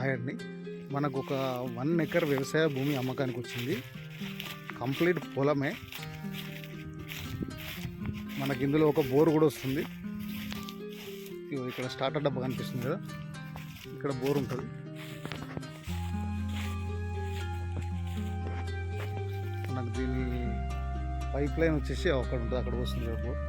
Hi అండి మనకు ఒక వన్ ఎకర్ వ్యవసాయ భూమి అమ్మకానికి వచ్చింది కంప్లీట్ పొలమే. మనకి ఇందులో ఒక బోర్ కూడా వస్తుంది. ఇగో ఇక్కడ స్టార్టర్ డబ్బా కనిపిస్తుంది కదా. ఇక్కడ బోర్ ఉంటుంది. మనకు దీని పైప్ లైన్ వచ్చేసి అక్కడ ఉంటుంది. అక్కడ వస్తుంది బోర్.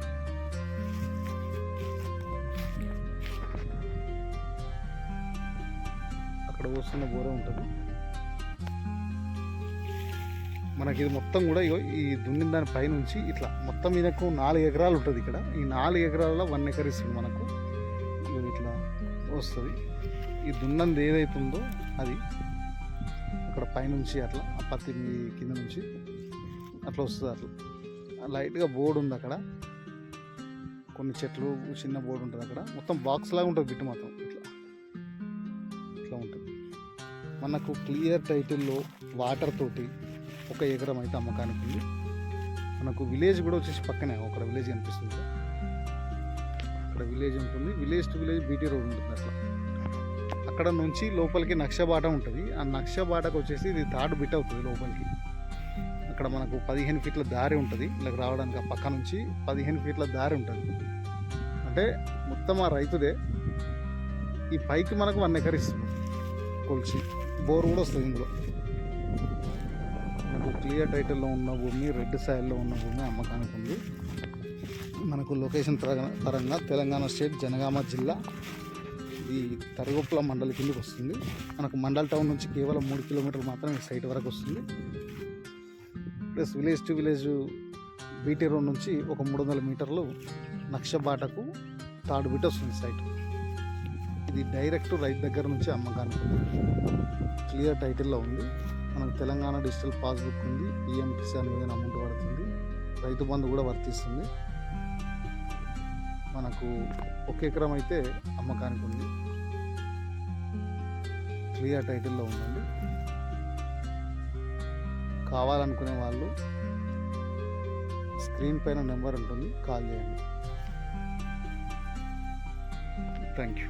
అక్కడ వస్తున్న బోరే ఉంటుంది. మనకి ఇది మొత్తం కూడా ఇగో ఈ దున్నిన దాని పైనుంచి ఇట్లా మొత్తం మీదకు నాలుగు ఎకరాలు ఉంటుంది ఇక్కడ. ఈ నాలుగు ఎకరాలలో వన్ ఎకర్ ఇస్తుంది మనకు. ఇట్లా వస్తుంది. ఈ దున్నంది ఏదైతుందో అది అక్కడ పైనుంచి అట్లా ఆ పత్తి కింద నుంచి అట్లా వస్తుంది అట్లా. లైట్గా బోర్డు ఉంది అక్కడ. కొన్ని చెట్లు చిన్న బోర్డు ఉంటుంది అక్కడ. మొత్తం బాక్స్ లాగా ఉంటుంది బిట్టు మాత్రం. మనకు క్లియర్ టైటిల్లో వాటర్ తోటి ఒక ఎకరం అయితే అమ్మకానికి ఉంది. మనకు విలేజ్ కూడా వచ్చేసి పక్కనే అక్కడ విలేజ్ కనిపిస్తుంది. అక్కడ విలేజ్ ఉంటుంది. Village to village BT road ఉంటుంది అట్లా. అక్కడ నుంచి లోపలికి నక్షబాట ఉంటుంది. ఆ నక్షబాటకు వచ్చేసి ఇది థర్డ్ బిట్ అవుతుంది లోపలికి. అక్కడ మనకు పదిహేను ఫీట్ల దారి ఉంటుంది. ఇలా రావడానికి ఆ పక్క నుంచి పదిహేను ఫీట్ల దారి ఉంటుంది. అంటే మొత్తం ఆ రైతుదే. ఈ పైకి మనకు వన్ ఎకర్ ఇస్తుంది. కొలిచి. బోర్ కూడా వస్తుంది ఇందులో. మనకు క్లియర్ టైటిల్లో ఉన్న భూమి రెడ్ సాయిల్లో ఉన్న భూమి అమ్మకానికి ఉంది. మనకు లొకేషన్ పరంగా- తెలంగాణ స్టేట్ జనగామ జిల్లా ఇది తరగొప్పల మండలి కిందకి వస్తుంది. మనకు మండల్ టౌన్ నుంచి కేవలం మూడు కిలోమీటర్లు మాత్రం సైట్ వరకు వస్తుంది. Plus village to village BT road నుంచి ఒక మూడు వందల మీటర్లు నక్షబాటకు తాడు బిట్ వస్తుంది సైట్ ఇది డైరెక్ట్ రైతు దగ్గర నుంచి అమ్మకానికి ఉంది. క్లియర్ టైటిల్లో ఉంది. మనకు తెలంగాణ డిజిటల్ పాస్బుక్ ఉంది. పిఎం కిసాన్ మీద అమౌంట్ పడుతుంది. రైతు బంధు కూడా వర్తిస్తుంది. మనకు ఒక ఎకరం అయితే అమ్మకానికి ఉంది. క్లియర్ టైటిల్లో ఉందండి. కావాలనుకునే వాళ్ళు స్క్రీన్ పైన నెంబర్ ఉంటుంది. కాల్ చేయండి. Thank you